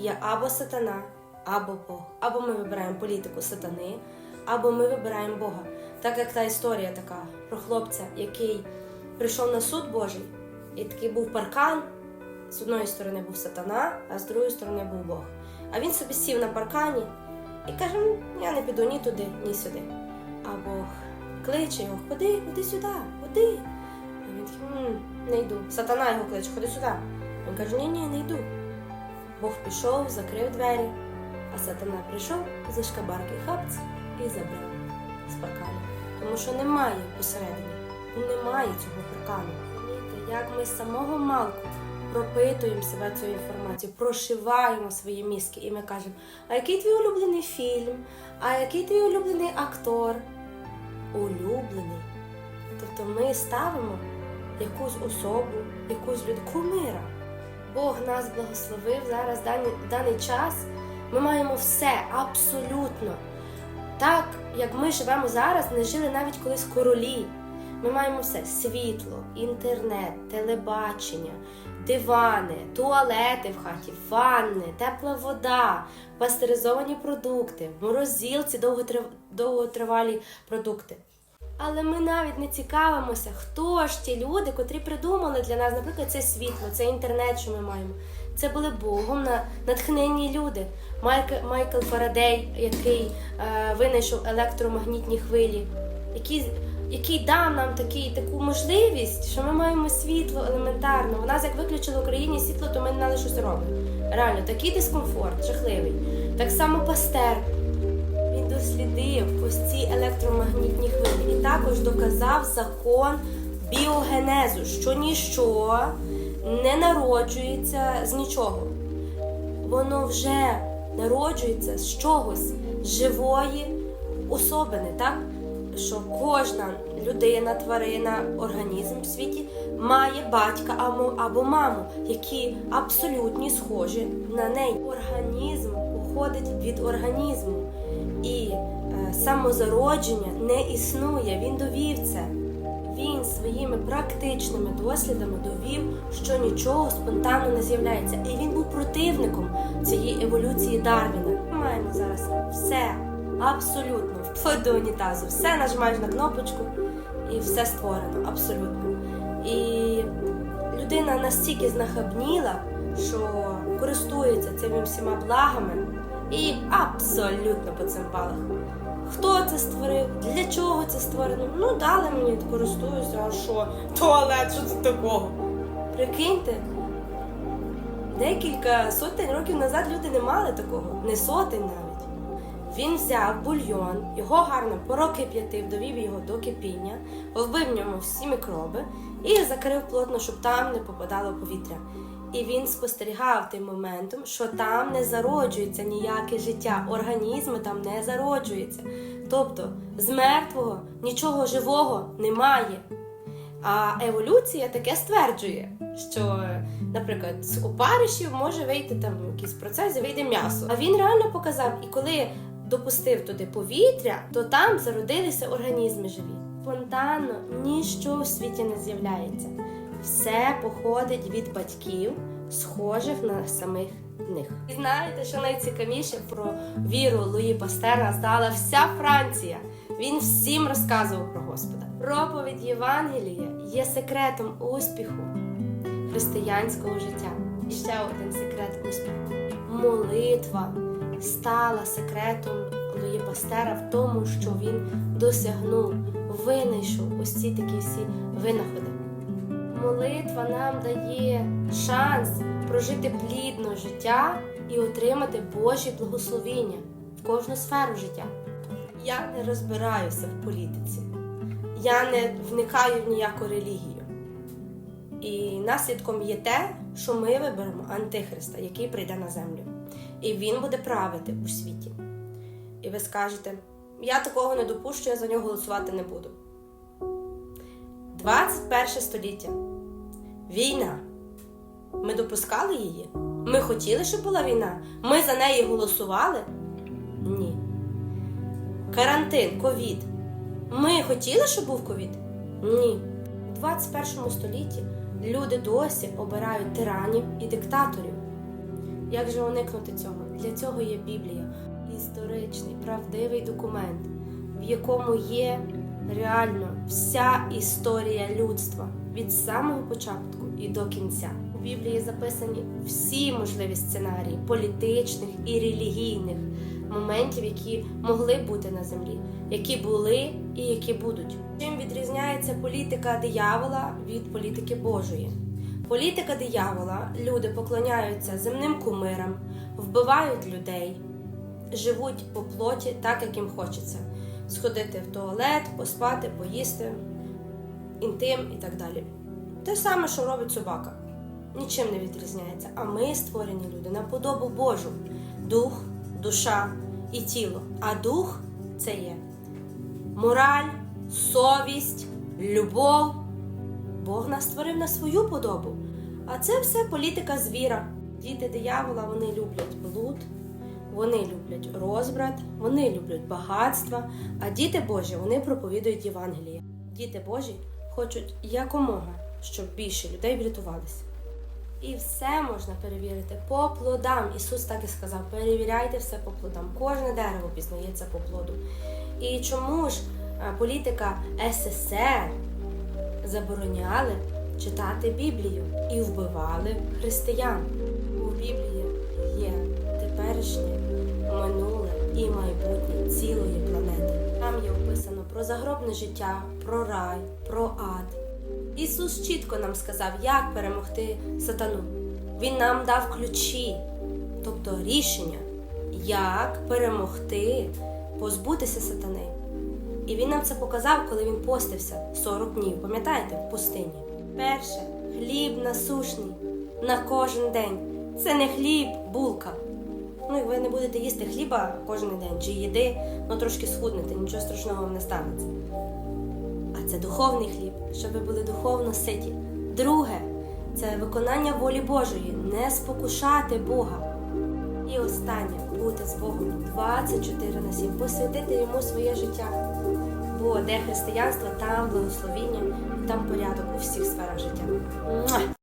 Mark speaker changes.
Speaker 1: є або сатана, або Бог. Або ми вибираємо політику сатани, або ми вибираємо Бога. Так як та історія така про хлопця, який прийшов на суд Божий, і такий був паркан. З одної сторони був сатана, а з другої сторони був Бог. А він собі сів на паркані і каже: «М, я не піду ні туди, ні сюди. А Бог кличе його, ходи, ходи сюди, ходи. А він такий, не йду. Сатана його кличе, ходи сюди. Він каже, ні, ні, не йду. Бог пішов, закрив двері, а сатана прийшов за шкабарки хапці і забрав з паркану. Тому що немає посередині, немає цього паркану. Як ми з самого малку пропитуємо себе цю інформацію, прошиваємо свої мізки, і ми кажемо, а який твій улюблений фільм, а який твій улюблений актор? Улюблений. Тобто ми ставимо якусь особу, якусь людину, кумира. Бог нас благословив зараз даний, даний час. Ми маємо все абсолютно. Так, як ми живемо зараз, не жили навіть колись королі. Ми маємо все: світло, інтернет, телебачення, дивани, туалети в хаті, ванни, тепла вода, пастеризовані продукти, в довготрив... довготривалі продукти. Але ми навіть не цікавимося, хто ж ті люди, котрі придумали для нас, наприклад, це світло, це інтернет, що ми маємо. Це були Богом на натхненні люди. Майк, Майкл Фарадей, який е, винайшов електромагнітні хвилі, який, який дав нам такий, таку можливість, що ми маємо світло елементарно. У нас як виключили в Україні світло, то ми не знали, що робимо. Реально, такий дискомфорт, жахливий. Так само Пастер. Він дослідив ось ці електромагнітні хвилі також доказав закон біогенезу, що ніщо не народжується з нічого. Воно вже народжується з чогось живої особини, так? Що кожна людина, тварина, організм в світі має батька або, або маму, які абсолютні схожі на неї. Організм походить від організму. І самозародження не існує. Він довів це. Він своїми практичними дослідами довів, що нічого спонтанно не з'являється. І він був противником цієї еволюції Дарвіна. Ми маємо зараз все абсолютно вплоть до унітазу. Все нажимаєш на кнопочку і все створено абсолютно. І людина настільки знахабніла, що користується цими всіма благами і абсолютно по цим балах. Хто це створив? Для чого це створено? Ну, дали мені, користуюся, а що? Туалет, що це такого? Прикиньте, декілька сотень років назад люди не мали такого, не сотень навіть. Він взяв бульйон, його гарно прокип'ятив, довів його до кипіння, вбив в ньому всі мікроби і закрив плотно, щоб там не попадало повітря. І він спостерігав тим моментом, що там не зароджується ніяке життя, організми там не зароджуються. Тобто з мертвого нічого живого немає. А еволюція таке стверджує, що, наприклад, з опаришів може вийти там якийсь процес і вийде м'ясо. А він реально показав, і коли допустив туди повітря, то там зародилися організми живі. Спонтанно ніщо у світі не з'являється. Все походить від батьків, схожих на самих них. І знаєте, що найцікавіше про віру Луї Пастера знала вся Франція. Він всім розказував про Господа. Проповідь Євангелія є секретом успіху християнського життя. І ще один секрет успіху. Молитва стала секретом Луї Пастера в тому, що він досягнув, винайшов ці такі всі винаходи. Молитва нам дає шанс прожити плідно життя і отримати Божі благословіння в кожну сферу життя. Я не розбираюся в політиці, я не вникаю в ніяку релігію. І наслідком є те, що ми виберемо Антихриста, який прийде на землю. І він буде правити у світі. І ви скажете: я такого не допущу, я за нього голосувати не буду. 21 століття. Війна. Ми допускали її? Ми хотіли, щоб була війна? Ми за неї голосували? Ні. Карантин, ковід. Ми хотіли, щоб був ковід? Ні. У 21 столітті люди досі обирають тиранів і диктаторів. Як же уникнути цього? Для цього є Біблія, історичний, правдивий документ, в якому є реально вся історія людства від самого початку і до кінця. У Біблії записані всі можливі сценарії політичних і релігійних моментів, які могли бути на землі, які були і які будуть. Чим відрізняється політика диявола від політики Божої? Політика диявола люди поклоняються земним кумирам, вбивають людей, живуть по плоті так, як їм хочеться. Сходити в туалет, поспати, поїсти, інтим і так далі. Те саме, що робить собака. Нічим не відрізняється. А ми створені люди на подобу Божу. Дух, душа і тіло. А дух це є мораль, совість, любов. Бог нас створив на свою подобу. А це все політика звіра. Діти диявола вони люблять блуд, вони люблять розбрат, вони люблять багатства, а діти Божі вони проповідують Євангеліє. Діти Божі хочуть якомога, щоб більше людей врятувалися. І все можна перевірити по плодам. Ісус так і сказав: перевіряйте все по плодам. Кожне дерево пізнається по плоду. І чому ж е, політика СССР забороняли читати Біблію і вбивали християн? У Біблії є теперішнє, майбутнє цілої планети. Там є описано про загробне життя, про рай, про ад. Ісус чітко нам сказав, як перемогти сатану. Він нам дав ключі, тобто рішення, як перемогти, позбутися сатани. І він нам це показав, коли він постився 40 днів, пам'ятаєте, в пустині. Перше хліб насушний на кожен день. Це не хліб, булка. Ну, як ви не будете їсти хліба кожен день чи їди, ну трошки схуднете, нічого страшного вам не станеться. А це духовний хліб, щоб ви були духовно ситі. Друге це виконання волі Божої, не спокушати Бога. І останнє бути з Богом 24 на 7, посвятити йому своє життя. Бо де християнство, там благословіння, там порядок у всіх сферах життя.